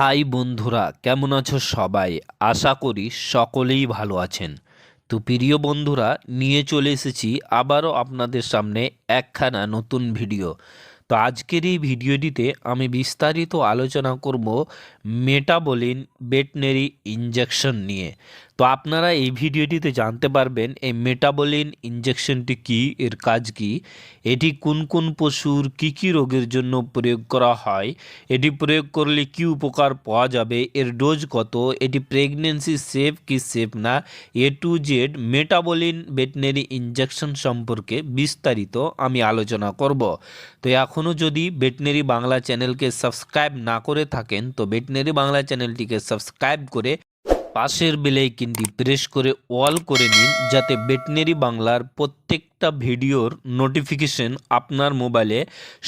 High বন্ধুরা, কেমন আছো সবাই? আশা করি সকলেই ভালো আছেন। তো প্রিয় বন্ধুরা, নিয়ে চলে এসেছি আবারও আপনাদের সামনে একখানা নতুন ভিডিও। তো আজকের এই ভিডিওটিতে আমি বিস্তারিত আলোচনা করব মেটাবলিন বেটনারি ইঞ্জেকশন নিয়ে। তো আপনারা এই ভিডিওটিতে জানতে পারবেন এই মেটাবলিন ইঞ্জেকশনটি কি, এর কাজ কি, এটি কোন কোন পশুর কি কি রোগের জন্য প্রয়োগ করা হয়, এটি প্রয়োগ করলে কি উপকার পাওয়া যাবে, এর ডোজ কত, এটি প্রেগনেন্সি সেফ কি সেফ না, A to Z Metabolin veterinary injection সম্পর্কে বিস্তারিত আমি আলোচনা করব। তো এখনও যদি ভেটেনারি বাংলা চ্যানেলকে সাবস্ক্রাইব না করে থাকেন, তো ভেটেনারি বাংলা চ্যানেলটিকে সাবস্ক্রাইব করে পাশের বেলাইকিনটি প্রেস করে অল করে নিন যাতে ভেটেনারি বাংলার প্রত্যেকটা ভিডিওর নোটিফিকেশন আপনার মোবাইলে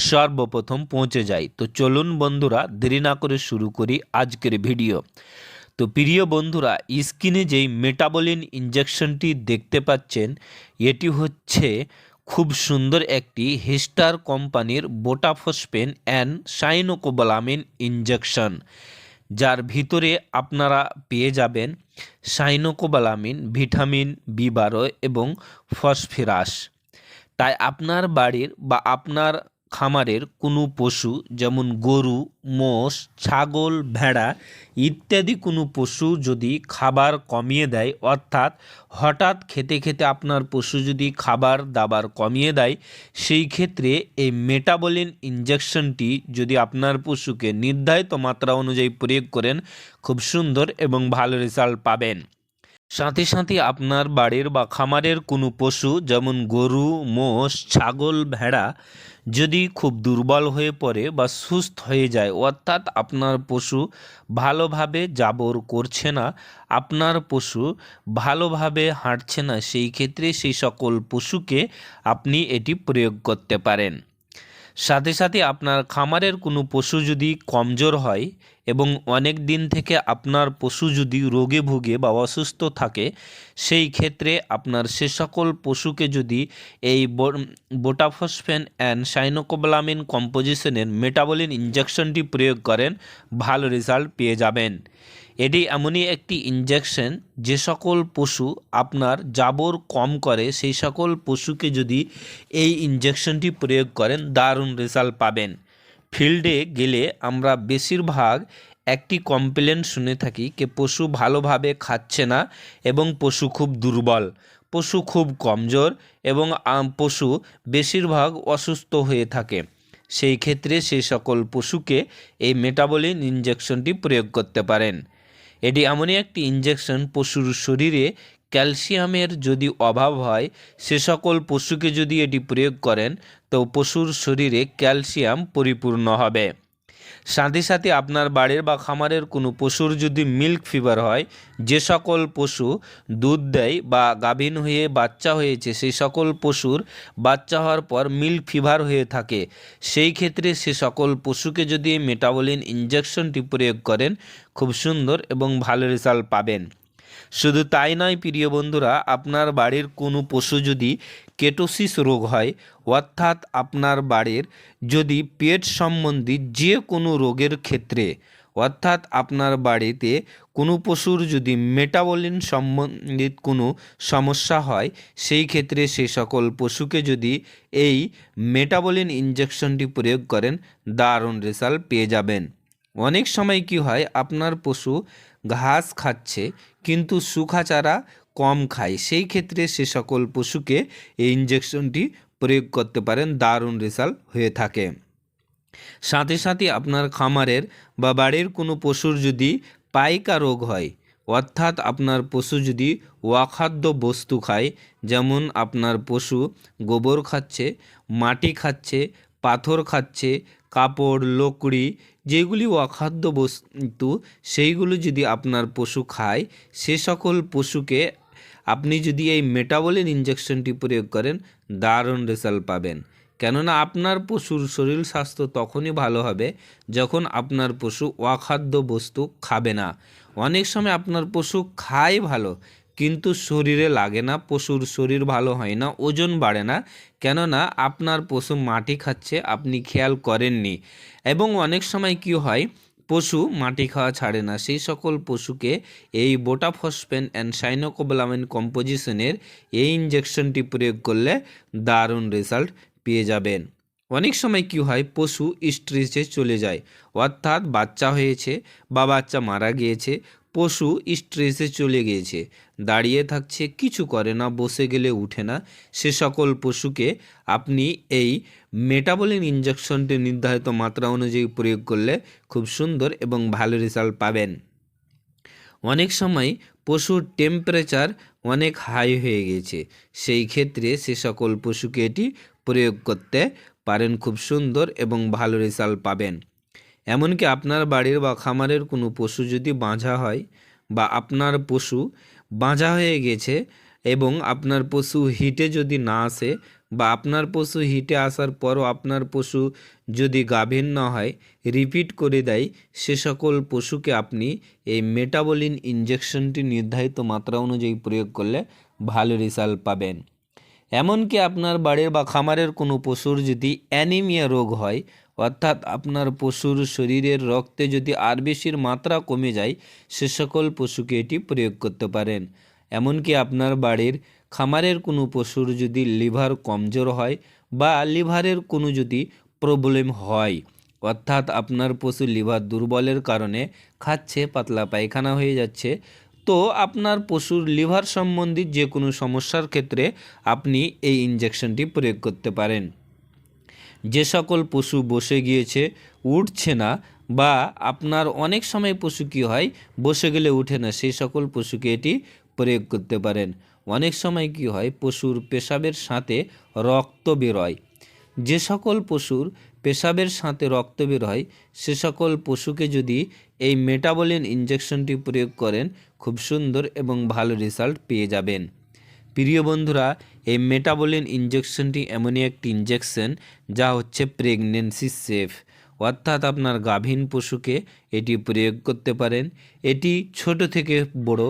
সর্বপ্রথম পৌঁছে যায়। তো চলুন বন্ধুরা, দেরি না করে শুরু করি আজকের ভিডিও। তো প্রিয় বন্ধুরা স্কিনে যেই মেটাবলিন ইঞ্জেকশনটি দেখতে পাচ্ছেন, এটি হচ্ছে খুব সুন্দর একটি হেস্টার কোম্পানির বোটাফসপেন অ্যান্ড সাইনোকোবলামিন ইঞ্জেকশন যার ভিতরে আপনারা পেয়ে যাবেন সাইনোকোবালামিন, ভিটামিন বি বারো এবং ফসফেরাস। তাই আপনার বাড়ির বা আপনার খামারের কোনো পশু, যেমন গরু, মোষ, ছাগল, ভেড়া ইত্যাদি কোনো পশু যদি খাবার কমিয়ে দেয়, অর্থাৎ হঠাৎ খেতে খেতে আপনার পশু যদি খাবার দাবার কমিয়ে দেয়, সেই ক্ষেত্রে এই মেটাবলিন ইঞ্জেকশনটি যদি আপনার পশুকে নির্ধারিত মাত্রা অনুযায়ী প্রয়োগ করেন, খুব সুন্দর এবং ভালো রেজাল্ট পাবেন। সাথে সাথে আপনার বাড়ির বা খামারের কোনো পশু, যেমন গরু, মোষ, ছাগল, ভেড়া যদি খুব দুর্বল হয়ে পড়ে বা সুস্থ হয়ে যায়, অর্থাৎ আপনার পশু ভালোভাবে জাবর করছে না, আপনার পশু ভালোভাবে হাঁটছে না, সেই ক্ষেত্রে সেই সকল পশুকে আপনি এটি প্রয়োগ করতে পারেন। সাথে সাথে আপনার খামারের কোনো পশু যদি কমজোর হয় এবং অনেক দিন থেকে আপনার পশু যদি রোগে ভুগে বা অসুস্থ থাকে, সেই ক্ষেত্রে আপনার সে সকল পশুকে যদি এই বোটাফসফেন অ্যান্ড সাইনোকোবলামিন কম্পোজিশনের মেটাবলিন ইঞ্জেকশনটি প্রয়োগ করেন, ভালো রেজাল্ট পেয়ে যাবেন। এটি এমনই একটি ইঞ্জেকশন যে সকল পশু আপনার জাবর কম করে, সেই সকল পশুকে যদি এই ইঞ্জেকশনটি প্রয়োগ করেন, দারুণ রেজাল্ট পাবেন। ফিল্ডে গেলে আমরা বেশিরভাগ একটি কমপ্লেন শুনে থাকি যে পশু ভালোভাবে খাচ্ছে না এবং পশু খুব দুর্বল, পশু খুব কমজোর এবং পশু বেশিরভাগ অসুস্থ হয়ে থাকে। সেই ক্ষেত্রে সেই সকল পশুকে এই মেটাবলিন ইঞ্জেকশনটি প্রয়োগ করতে পারেন। এটি এমনই একটি ইঞ্জেকশন পশুর শরীরে ক্যালসিয়ামের যদি অভাব হয়, সে সকল পশুকে যদি এটি প্রয়োগ করেন, তো পশুর শরীরে ক্যালসিয়াম পরিপূর্ণ হবে। সাথে সাথে আপনার বাড়ির বা খামারের কোনো পশুর যদি মিল্ক ফিভার হয়, যে সকল পশু দুধ দেয় বা গাভীন হয়ে বাচ্চা হয়েছে, সেই সকল পশুর বাচ্চা হওয়ার পর মিল্ক ফিভার হয়ে থাকে। সেই ক্ষেত্রে সে সকল পশুকে যদি মেটাবলিন ইঞ্জেকশনটি প্রয়োগ করেন, খুব সুন্দর এবং ভালো রেজাল্ট পাবেন। শুধু তাই নয়, প্রিয় বন্ধুরা, আপনার বাড়ির কোনো পশু যদি কেটোসিস রোগ হয়, অর্থাৎ আপনার বাড়ির যদি পেট সম্বন্ধী যে কোনো রোগের ক্ষেত্রে, অর্থাৎ আপনার বাড়িতে কোনো পশুর যদি মেটাবলিন সম্বন্ধিত কোনো সমস্যা হয়, সেই ক্ষেত্রে সেই সকল পশুকে যদি এই মেটাবলিন ইঞ্জেকশনটি প্রয়োগ করেন, দারুণ রেজাল্ট পেয়ে যাবেন। অনেক সময় কি হয়, আপনার পশু ঘাস খাচ্ছে, কিন্তু শুখা চারা কম খায়। সেই ক্ষেত্রে সে সকল পশুকে এই ইঞ্জেকশনটি প্রয়োগ করতে পারেন, দারুণ রেজাল্ট হয়ে থাকে। সাথে সাথে আপনার খামারের বা বাড়ির কোনো পশুর যদি পাইকা রোগ হয়, অর্থাৎ আপনার পশু যদি অখাদ্য বস্তু খায়, যেমন আপনার পশু গোবর খাচ্ছে, মাটি খাচ্ছে, পাথর খাচ্ছে কাপড়, লকড়ি যেগুলি অখাদ্য বস্তু, সেইগুলো যদি আপনার পশু খায়, সে সকল পশুকে আপনি যদি এই মেটাবলিন ইঞ্জেকশনটি প্রয়োগ করেন, দারুণ রেজাল্ট পাবেন। কেননা আপনার পশুর শরীর স্বাস্থ্য তখনই ভালো হবে যখন আপনার পশু অখাদ্য বস্তু খাবে না। অনেক সময় আপনার পশু খায় ভালো কিন্তু শরীরে লাগে না, পশুর শরীর ভালো হয় না, ওজন বাড়ে না। কেননা আপনার পশু মাটি খাচ্ছে, আপনি খেয়াল করেননি। এবং অনেক সময় কি হয়, পশু মাটি খাওয়া ছাড়ে না। সেই সকল পশুকে এই বোটাফসফেন অ্যান্ড সাইনোকোবলামিন কম্পোজিশনের এই ইঞ্জেকশনটি প্রয়োগ করলে দারুণ রেজাল্ট পেয়ে যাবেন। অনেক সময় কি হয়, পশু স্ট্রেসে চলে যায়। অর্থাৎ বাচ্চা হয়েছে বা বাচ্চা মারা গিয়েছে পশু স্ট্রেসে চলে গিয়েছে। দাঁড়িয়ে থাকছে কিছু করে না, বসে গেলে উঠে না। সে সকল পশুকে আপনি এই মেটাবলিন ইঞ্জেকশনটি নির্ধারিত মাত্রা অনুযায়ী প্রয়োগ করলে খুব সুন্দর এবং ভালো রেজাল্ট পাবেন। অনেক সময় পশুর টেম্পারেচার অনেক হাই হয়ে গেছে সেই ক্ষেত্রে সে সকল পশুকে এটি প্রয়োগ করতে পারেন, খুব সুন্দর এবং ভালো রেজাল্ট পাবেন। এমনকি আপনার বাড়ির বা খামারের কোনো পশু যদি বাঁঝা হয় বা আপনার পশু বাঁঝা হয়ে গেছে এবং আপনার পশু হিটে যদি না আসে বা আপনার পশু হিটে আসার পরও আপনার পশু যদি গাভীর না হয়, রিপিট করে দেয়, সে সকল পশুকে আপনি এই মেটাবলিন ইঞ্জেকশনটি নির্ধারিত মাত্রা অনুযায়ী প্রয়োগ করলে ভালো রেজাল্ট পাবেন। এমনকি আপনার বাড়ির বা খামারের কোনো পশুর যদি অ্যানিমিয়া রোগ হয় অর্থাৎ আপনার পশুর শরীরের রক্তে যদি আরবিসির মাত্রা কমে যায়, সে সকল পশুকে এটি প্রয়োগ করতে পারেন। এমনকি আপনার বাড়ির খামারের কোনো পশুর যদি লিভার কমজোর হয় বা লিভারের কোনো যদি প্রবলেম হয়, অর্থাৎ আপনার পশু লিভার দুর্বলের কারণে খাচ্ছে, পাতলা পায়খানা হয়ে যাচ্ছে, তো আপনার পশুর লিভার সম্বন্ধী যে কোনো সমস্যার ক্ষেত্রে আপনি এই ইঞ্জেকশনটি প্রয়োগ করতে পারেন। যে সকল পশু বসে গিয়েছে, উঠছে না বা আপনার অনেক সময় পশু কী হয়, বসে গেলে উঠে না, সেই সকল পশুকে এটি প্রয়োগ করতে পারেন। অনেক সময় কি হয়, পশুর পেশাবের সাথে রক্ত বেরোয় যে সকল পশুর পেশাবের সাথে রক্ত বের হয়, সে সকল পশুকে যদি এই মেটাবলিন ইঞ্জেকশনটি প্রয়োগ করেন, খুব সুন্দর এবং ভালো রেজাল্ট পেয়ে যাবেন। প্রিয় বন্ধুরা, এই মেটাবলিন ইঞ্জেকশনটি এমনই একটি ইঞ্জেকশন যা হচ্ছে প্রেগনেন্সি সেফ অর্থাৎ আপনার গাভীন পশুকে এটি প্রয়োগ করতে পারেন। এটি ছোট থেকে বড়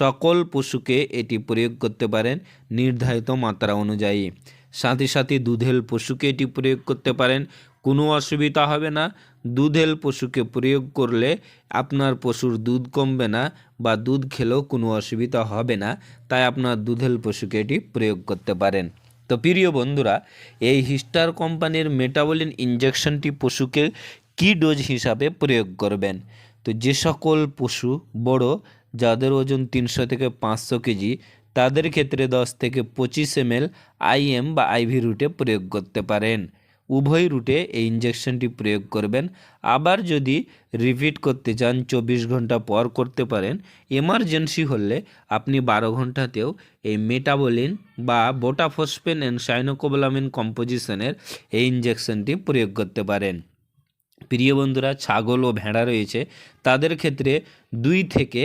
সকল পশুকে এটি প্রয়োগ করতে পারেন নির্ধারিত মাত্রা অনুযায়ী। সাথে সাথে দুধেল পশুকে এটি প্রয়োগ করতে পারেন। কোনো অসুবিধা হবে না। দুধেল পশুকে প্রয়োগ করলে আপনার পশুর দুধ কমবে না বা দুধ খেলেও কোনো অসুবিধা হবে না, তাই আপনার দুধেল পশুকে এটি প্রয়োগ করতে পারেন। তো প্রিয় বন্ধুরা, এই হিস্টার কোম্পানির মেটাবলিন ইঞ্জেকশনটি পশুকে কি ডোজ হিসাবে প্রয়োগ করবেন? তো যে সকল পশু বড়, যাদের ওজন তিনশো থেকে পাঁচশো কেজি, তাদের ক্ষেত্রে দশ থেকে পঁচিশ এম এল আইএম বা আইভি রুটে প্রয়োগ করতে পারেন। উভয় রুটে এই ইঞ্জেকশনটি প্রয়োগ করবেন। আবার যদি রিপিট করতে চান, চব্বিশ ঘণ্টা পর করতে পারেন এমার্জেন্সি হলে আপনি বারো ঘন্টাতেও এই মেটাবলিন বা বোটাফসফেন অ্যান্ড সাইনোকোবলামিন কম্পোজিশনের এই ইঞ্জেকশনটি প্রয়োগ করতে পারেন। প্রিয় বন্ধুরা, ছাগল ও ভেড়া রয়েছে, তাদের ক্ষেত্রে দুই থেকে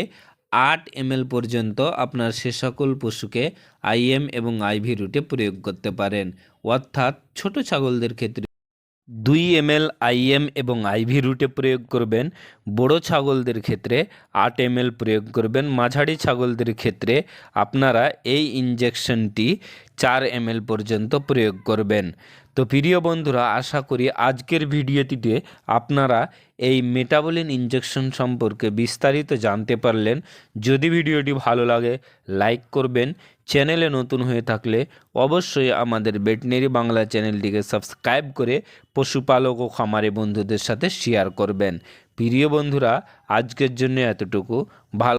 আট এম পর্যন্ত আপনার সে সকল পশুকে আইএম এবং আইভি রুটে প্রয়োগ করতে পারেন। অর্থাৎ ছোট ছাগলদের ক্ষেত্রে দুই এমএল আইএম এবং আইভি রুটে প্রয়োগ করবেন। বড় ছাগলদের ক্ষেত্রে আট এমএল প্রয়োগ করবেন। মাঝারি ছাগলদের ক্ষেত্রে আপনারা এই ইঞ্জেকশনটি চার এমএল পর্যন্ত প্রয়োগ করবেন। তো প্রিয় বন্ধুরা, আশা করি আজকের ভিডিওটিতে আপনারা এই মেটাবলিন ইঞ্জেকশন সম্পর্কে বিস্তারিত জানতে পারলেন। যদি ভিডিওটি ভালো লাগে, লাইক করবেন চ্যানেলে নতুন হয়ে থাকলে অবশ্যই আমাদের বেটনেরি বাংলা চ্যানেলটিকে সাবস্ক্রাইব করে পশুপালক ও খামারে বন্ধুদের সাথে শেয়ার করবেন। প্রিয় বন্ধুরা, আজকের জন্য এতটুকু। ভালো